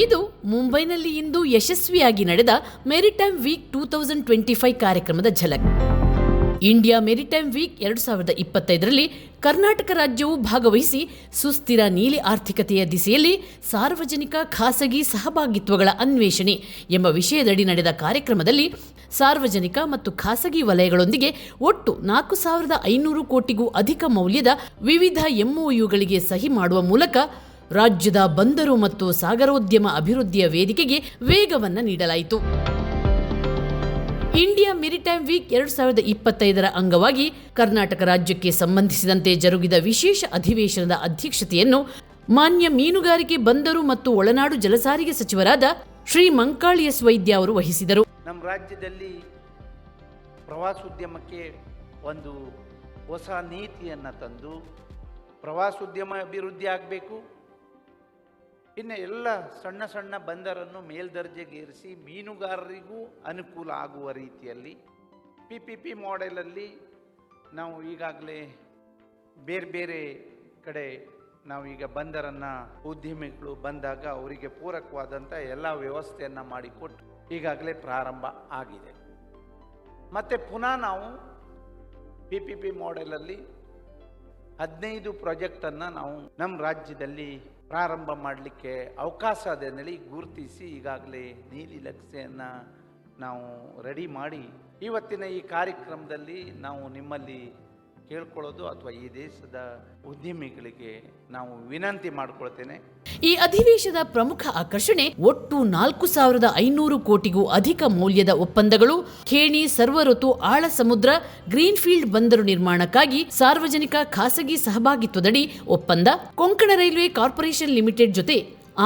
ಇದು ಮುಂಬೈನಲ್ಲಿ ಇಂದು ಯಶಸ್ವಿಯಾಗಿ ನಡೆದ maritime week two thousand twenty five ಕಾರ್ಯಕ್ರಮದ ಝಲಕ್. ಇಂಡಿಯಾ ಮೆರಿಟೈಮ್ ವೀಕ್ ಎರಡು ಸಾವಿರದ ಇಪ್ಪತ್ತೈದರಲ್ಲಿ ಕರ್ನಾಟಕ ರಾಜ್ಯವು ಭಾಗವಹಿಸಿ ಸುಸ್ಥಿರ ನೀಲಿ ಆರ್ಥಿಕತೆಯ ದಿಸೆಯಲ್ಲಿ ಸಾರ್ವಜನಿಕ ಖಾಸಗಿ ಸಹಭಾಗಿತ್ವಗಳ ಅನ್ವೇಷಣೆ ಎಂಬ ವಿಷಯದಡಿ ನಡೆದ ಕಾರ್ಯಕ್ರಮದಲ್ಲಿ ಸಾರ್ವಜನಿಕ ಮತ್ತು ಖಾಸಗಿ ವಲಯಗಳೊಂದಿಗೆ ಒಟ್ಟು ನಾಲ್ಕು ಸಾವಿರದ ಐನೂರು ಕೋಟಿಗೂ ಅಧಿಕ ಮೌಲ್ಯದ ವಿವಿಧ ಎಂಒಯುಗಳಿಗೆ ಸಹಿ ಮಾಡುವ ಮೂಲಕ ರಾಜ್ಯದ ಬಂದರು ಮತ್ತು ಸಾಗರೋದ್ಯಮ ಅಭಿವೃದ್ಧಿಯ ವೇದಿಕೆಗೆ ವೇಗವನ್ನು ನೀಡಲಾಯಿತು. ಇಂಡಿಯಾ ಮೆರಿಟೈಮ್ ವೀಕ್ ಎರಡು ಸಾವಿರದ ಇಪ್ಪತ್ತೈದರ ಅಂಗವಾಗಿ ಕರ್ನಾಟಕ ರಾಜ್ಯಕ್ಕೆ ಸಂಬಂಧಿಸಿದಂತೆ ಜರುಗಿದ ವಿಶೇಷ ಅಧಿವೇಶನದ ಅಧ್ಯಕ್ಷತೆಯನ್ನು ಮಾನ್ಯ ಮೀನುಗಾರಿಕೆ ಬಂದರು ಮತ್ತು ಒಳನಾಡು ಜಲಸಾರಿಗೆ ಸಚಿವರಾದ ಶ್ರೀ ಮಂಕಾಳಿ ಎಸ್ ವೈದ್ಯ ಅವರು ವಹಿಸಿದರು. ನಮ್ಮ ರಾಜ್ಯದಲ್ಲಿ ಪ್ರವಾಸೋದ್ಯಮಕ್ಕೆ ಒಂದು ಹೊಸ ನೀತಿಯನ್ನು ತಂದು ಪ್ರವಾಸೋದ್ಯಮ ಅಭಿವೃದ್ಧಿ ಆಗಬೇಕು. ಇನ್ನು ಎಲ್ಲ ಸಣ್ಣ ಸಣ್ಣ ಬಂದರನ್ನು ಮೇಲ್ದರ್ಜೆಗೇರಿಸಿ ಮೀನುಗಾರರಿಗೂ ಅನುಕೂಲ ಆಗುವ ರೀತಿಯಲ್ಲಿ ಪಿ ಪಿ ಪಿ ಮಾಡೆಲಲ್ಲಿ ನಾವು ಈಗಾಗಲೇ ಬೇರೆ ಬೇರೆ ಕಡೆ ನಾವು ಈಗ ಬಂದರನ್ನು ಉದ್ಯಮಿಗಳು ಬಂದಾಗ ಅವರಿಗೆ ಪೂರಕವಾದಂಥ ಎಲ್ಲ ವ್ಯವಸ್ಥೆಯನ್ನು ಮಾಡಿಕೊಟ್ಟು ಈಗಾಗಲೇ ಪ್ರಾರಂಭ ಆಗಿದೆ. ಮತ್ತು ಪುನಃ ನಾವು ಪಿ ಪಿ ಪಿ ಮಾಡೆಲಲ್ಲಿ ಹದಿನೈದು ಪ್ರಾಜೆಕ್ಟನ್ನು ನಾವು ನಮ್ಮ ರಾಜ್ಯದಲ್ಲಿ ಪ್ರಾರಂಭ ಮಾಡಲಿಕ್ಕೆ ಅವಕಾಶ ಇದೆ ಗುರುತಿಸಿ ಈಗಾಗಲೇ ನೀಲಿ ಲಕ್ಷೆಯನ್ನು ನಾವು ರೆಡಿ ಮಾಡಿ. ಇವತ್ತಿನ ಈ ಕಾರ್ಯಕ್ರಮದಲ್ಲಿ ನಾವು ನಿಮ್ಮಲ್ಲಿ ಕೇಳ್ಕೊಳ್ಳೋದು ಅಥವಾ ಈ ದೇಶದ ಉದ್ಯಮಿಗಳಿಗೆ ನಾವು ವಿನಂತಿ ಮಾಡ್ಕೊಳ್ತೇನೆ. ಈ ಅಧಿವೇಶದ ಪ್ರಮುಖ ಆಕರ್ಷಣೆ ಒಟ್ಟು ನಾಲ್ಕು ಸಾವಿರದ ಐನೂರು ಕೋಟಿಗೂ ಅಧಿಕ ಮೌಲ್ಯದ ಒಪ್ಪಂದಗಳು. ಖೇಣಿ, ಸರ್ವಋತು ಆಳ ಸಮುದ್ರ ಗ್ರೀನ್ಫೀಲ್ಡ್ ಬಂದರು ನಿರ್ಮಾಣಕ್ಕಾಗಿ ಸಾರ್ವಜನಿಕ ಖಾಸಗಿ ಸಹಭಾಗಿತ್ವದಡಿ ಒಪ್ಪಂದ. ಕೊಂಕಣ ರೈಲ್ವೆ ಕಾರ್ಪೊರೇಷನ್ ಲಿಮಿಟೆಡ್ ಜೊತೆ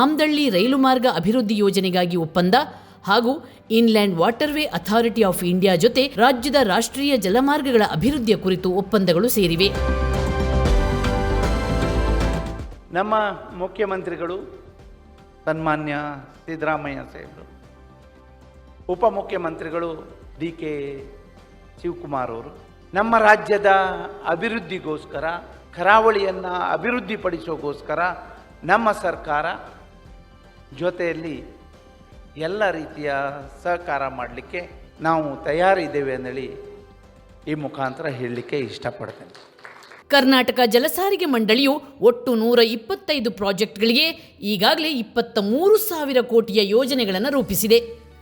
ಆಮ್ದಳ್ಳಿ ರೈಲು ಮಾರ್ಗ ಅಭಿವೃದ್ಧಿ ಯೋಜನೆಗಾಗಿ ಒಪ್ಪಂದ. ಹಾಗೂ inland waterway authority of India ಜೊತೆ ರಾಜ್ಯದ ರಾಷ್ಟ್ರೀಯ ಜಲಮಾರ್ಗಗಳ ಅಭಿವೃದ್ಧಿಯ ಕುರಿತು ಒಪ್ಪಂದಗಳು ಸೇರಿವೆ. ನಮ್ಮ ಮುಖ್ಯಮಂತ್ರಿಗಳು ಸನ್ಮಾನ್ಯ ಸಿದ್ದರಾಮಯ್ಯ ಸಾಹೇಬರು, ಉಪಮುಖ್ಯಮಂತ್ರಿಗಳು ಡಿ ಕೆ ಶಿವಕುಮಾರ್ ಅವರು, ನಮ್ಮ ರಾಜ್ಯದ ಅಭಿವೃದ್ಧಿಗೋಸ್ಕರ, ಕರಾವಳಿಯನ್ನು ಅಭಿವೃದ್ಧಿಪಡಿಸೋಗೋಸ್ಕರ ನಮ್ಮ ಸರ್ಕಾರ ಜೊತೆಯಲ್ಲಿ ಎಲ್ಲ ರೀತಿಯ ಸಹಕಾರ ಮಾಡಲಿಕ್ಕೆ ನಾವು ತಯಾರಿದ್ದೇವೆ ಅಂದೇಳಿ ಈ ಮುಖಾಂತರ ಹೇಳಲಿಕ್ಕೆ ಇಷ್ಟಪಡ್ತೇನೆ. ಕರ್ನಾಟಕ ಜಲಸಾರಿಗೆ ಮಂಡಳಿಯು ಒಟ್ಟು ನೂರ ಇಪ್ಪತ್ತೈದು ಪ್ರಾಜೆಕ್ಟ್ಗಳಿಗೆ ಈಗಾಗಲೇ ಇಪ್ಪತ್ತ ಮೂರು ಸಾವಿರ ಕೋಟಿಯ ಯೋಜನೆಗಳನ್ನು ರೂಪಿಸಿದೆ.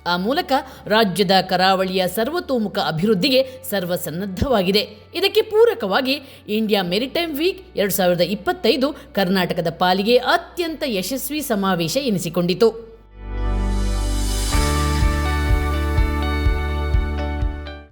ಆ ಮೂಲಕ ರಾಜ್ಯದ ಕರಾವಳಿಯ ಸರ್ವತೋಮುಖ ಅಭಿವೃದ್ಧಿಗೆ ಸರ್ವಸನ್ನದ್ಧವಾಗಿದೆ. ಇದಕ್ಕೆ ಪೂರಕವಾಗಿ ಇಂಡಿಯಾ ಮೆರಿಟೈಮ್ ವೀಕ್ ಎರಡು ಸಾವಿರದ ಇಪ್ಪತ್ತೈದು ಕರ್ನಾಟಕದ ಪಾಲಿಗೆ ಅತ್ಯಂತ ಯಶಸ್ವಿ ಸಮಾವೇಶ ಎನಿಸಿಕೊಂಡಿತು.